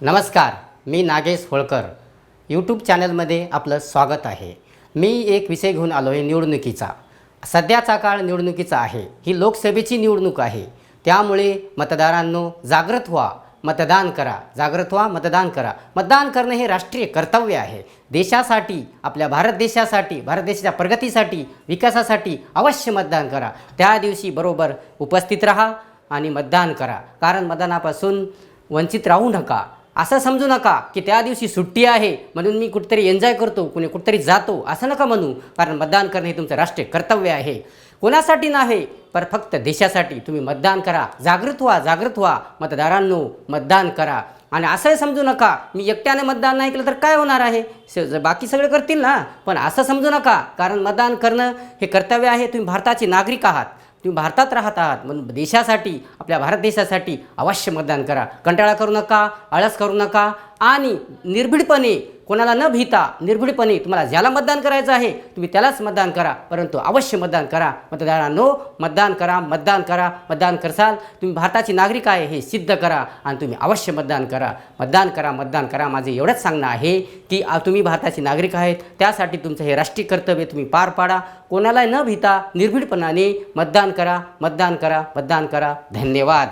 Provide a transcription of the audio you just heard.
नमस्कार मी नागेश होळकर. यूट्यूब चॅनलमध्ये आपलं स्वागत आहे. मी एक विषय घेऊन आलो आहे निवडणुकीचा. सध्याचा काळ निवडणुकीचा आहे. ही लोकसभेची निवडणूक आहे. त्यामुळे मतदारांनो जागृत व्हा. मतदान करा. जागृत व्हा मतदान करा. मतदान करणं हे राष्ट्रीय कर्तव्य आहे. देशासाठी आपल्या भारत देशासाठी भारत देशाच्या प्रगतीसाठी विकासासाठी अवश्य मतदान करा. त्या दिवशी बरोबर उपस्थित राहा आणि मतदान करा. कारण मतदानापासून वंचित राहू नका. असं समजू नका की त्या दिवशी सुट्टी आहे म्हणून मी कुठेतरी एन्जॉय करतो कुणी कुठेतरी जातो असं नका म्हणू कारण मतदान करणे हे तुमचं राष्ट्रीय कर्तव्य आहे. कोणासाठी नाही पर फक्त देशासाठी तुम्ही मतदान करा. जागृत व्हा जागृत व्हा. मतदारांनो मतदान करा. आणि असं समजू नका मी एकट्याने मतदान नाही केलं तर काय होणार आहे? बाकी सगळे करतील ना? पण असं समजू नका कारण मतदान करणं हे कर्तव्य आहे. तुम्ही भारताचे नागरिक आहात. तुम्ही भारतात राहत आहात म्हणून देशासाठी आपल्या भारत देशासाठी अवश्य मतदान करा. कंटाळा करू नका आळस करू नका आणि निर्भीडपणे कोणाला न भीता निर्भीडपणे तुम्हाला ज्याला मतदान करायचं आहे तुम्ही त्यालाच मतदान करा. परंतु अवश्य मतदान करा. मतदारांनो मतदान करा मतदान करा मतदान करसाल. तुम्ही भारताचे नागरिक आहे हे सिद्ध करा आणि तुम्ही अवश्य मतदान करा. मतदान करा मतदान करा. माझे एवढंच सांगणं आहे की तुम्ही भारताचे नागरिक आहेत. त्यासाठी तुमचं हे राष्ट्रीय कर्तव्य तुम्ही पार पाडा. कोणाला न भीता निर्भीडपणाने मतदान करा मतदान करा मतदान करा. धन्यवाद.